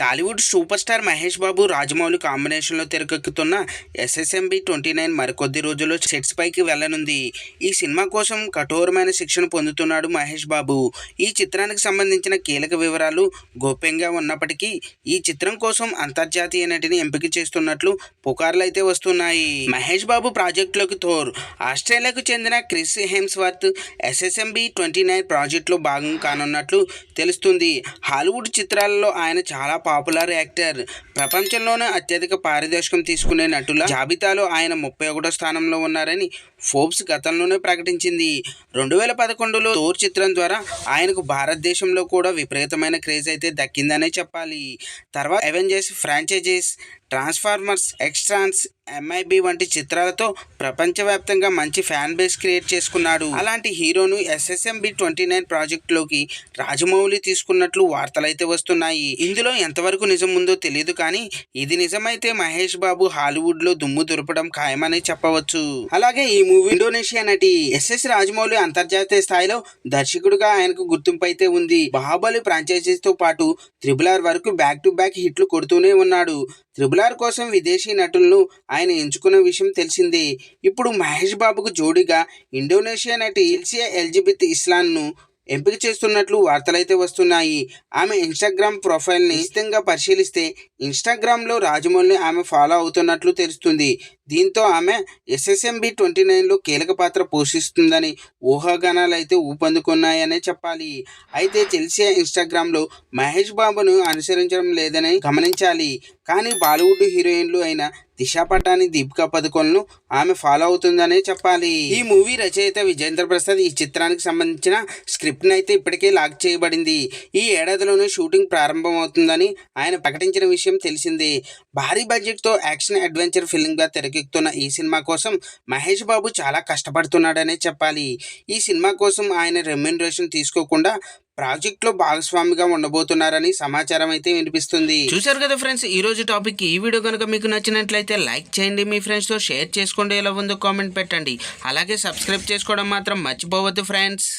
Tollywood super star Mahesh Babu Rajamouli కాంబినేషన్లో తెరకెక్కుతున్న SSMB twenty nine మరికొద్ది రోజుల్లో సెట్స్ పైకి వెళ్ళనుంది. ఈ సినిమా కోసం కఠోరమైన శిక్షణ పొందుతున్నాడు మహేష్ బాబు. ఈ చిత్రానికి సంబంధించిన కీలక వివరాలు గోప్యంగా ఉన్నప్పటికీ ఈ చిత్రం కోసం అంతర్జాతీయ నటిని ఎంపిక చేస్తున్నట్లు పుకార్లు అయితే వస్తున్నాయి. మహేష్ బాబు ప్రాజెక్టులోకి థోర్ ఆస్ట్రేలియాకు చెందిన Chris Hemsworth SSMB twenty nine ప్రాజెక్టులో భాగం కానున్నట్లు తెలుస్తుంది. హాలీవుడ్ చిత్రాలలో ఆయన చాలా పాపులర్ యాక్టర్. ప్రపంచంలోనే అత్యధిక పారితోషికం తీసుకునే నటుల జాబితాలో ఆయన ముప్పై ఒకటో స్థానంలో ఉన్నారని ఫోర్బ్స్ గతంలోనే ప్రకటించింది. రెండు వేల పదకొండులో తోర్ చిత్రం ద్వారా ఆయనకు భారతదేశంలో కూడా విపరీతమైన క్రేజ్ అయితే దక్కిందనే చెప్పాలి. తర్వాత అవెంజర్స్ ఫ్రాంచైజీస్ ట్రాన్స్ఫార్మర్స్ ఎక్స్ట్రాన్స్ ఎంఐబి వంటి చిత్రాలతో ప్రపంచవ్యాప్తంగా మంచి ఫ్యాన్ బేస్ క్రియేట్ చేసుకున్నాడు. అలాంటి హీరోను ఎస్ఎస్ఎంబి ట్వంటీ నైన్ ప్రాజెక్టులోకి రాజమౌళి తీసుకున్నట్లు వార్తలైతే వస్తున్నాయి. ఇందులో ఎంతవరకు నిజం ఉందో తెలియదు కానీ ఇది నిజమైతే మహేష్ బాబు హాలీవుడ్లో దుమ్ము దురపడం ఖాయమని చెప్పవచ్చు. అలాగే ఈ మూవీ ఇండోనేషియా నటి ఎస్ఎస్ రాజమౌళి అంతర్జాతీయ స్థాయిలో దర్శకుడుగా ఆయనకు గుర్తింపు అయితే ఉంది. బాహుబలి ఫ్రాంచైజీతో పాటు త్రిబుల్ ఆర్ వరకు బ్యాక్ టు బ్యాక్ హిట్లు కొడుతూనే ఉన్నాడు. త్రిబుల్ ఆర్ కోసం విదేశీ నటులను ఆయన ఎంచుకున్న విషయం తెలిసిందే. ఇప్పుడు మహేష్ బాబుకు జోడీగా ఇండోనేషియా నటి ఎల్సియా ఎల్జిబిత్ ఇస్లాంను ఎంపిక చేస్తున్నట్లు వార్తలైతే వస్తున్నాయి. ఆమె ఇన్స్టాగ్రామ్ ప్రొఫైల్ని నిశ్చితంగా పరిశీలిస్తే ఇన్స్టాగ్రామ్లో రాజమౌళిని ఆమె ఫాలో అవుతున్నట్లు తెలుస్తుంది. దీంతో ఆమె ఎస్ఎస్ఎంబి ట్వంటీ నైన్లో కీలక పాత్ర పోషిస్తుందని ఊహాగానాలు అయితే ఊపందుకున్నాయనే చెప్పాలి. అయితే చెల్సియా ఇన్స్టాగ్రామ్లో మహేష్ బాబును అనుసరించడం లేదని గమనించాలి. కానీ బాలీవుడ్ హీరోయిన్లు అయిన దిశా పటాని దీపికా పదుకొలను ఆమె ఫాలో అవుతుందనే చెప్పాలి. ఈ మూవీ రచయిత విజేంద్ర ప్రసాద్ ఈ చిత్రానికి సంబంధించిన స్క్రిప్ట్ని అయితే ఇప్పటికే లాక్ చేయబడింది. ఈ ఏడాదిలోనే షూటింగ్ ప్రారంభమవుతుందని ఆయన ప్రకటించిన విషయం తెలిసిందే. భారీ బడ్జెట్తో యాక్షన్ అడ్వెంచర్ ఫిల్మ్గా తెరకెక్కుతున్న ఈ సినిమా కోసం మహేష్ బాబు చాలా కష్టపడుతున్నాడనే చెప్పాలి. ఈ సినిమా కోసం ఆయన రెమ్యునరేషన్ తీసుకోకుండా ప్రాజెక్ట్లో భాగస్వామిగా ఉండబోతున్నారని సమాచారం అయితే వినిపిస్తుంది. చూసారు కదా ఫ్రెండ్స్ ఈ రోజు టాపిక్ ఈ వీడియో కనుక మీకు నచ్చినట్లయితే లైక్ చేయండి. మీ ఫ్రెండ్స్తో షేర్ చేసుకోండి. ఎలా ఉందో కామెంట్ పెట్టండి. అలాగే సబ్స్క్రైబ్ చేసుకోవడం మాత్రం మర్చిపోవద్దు ఫ్రెండ్స్.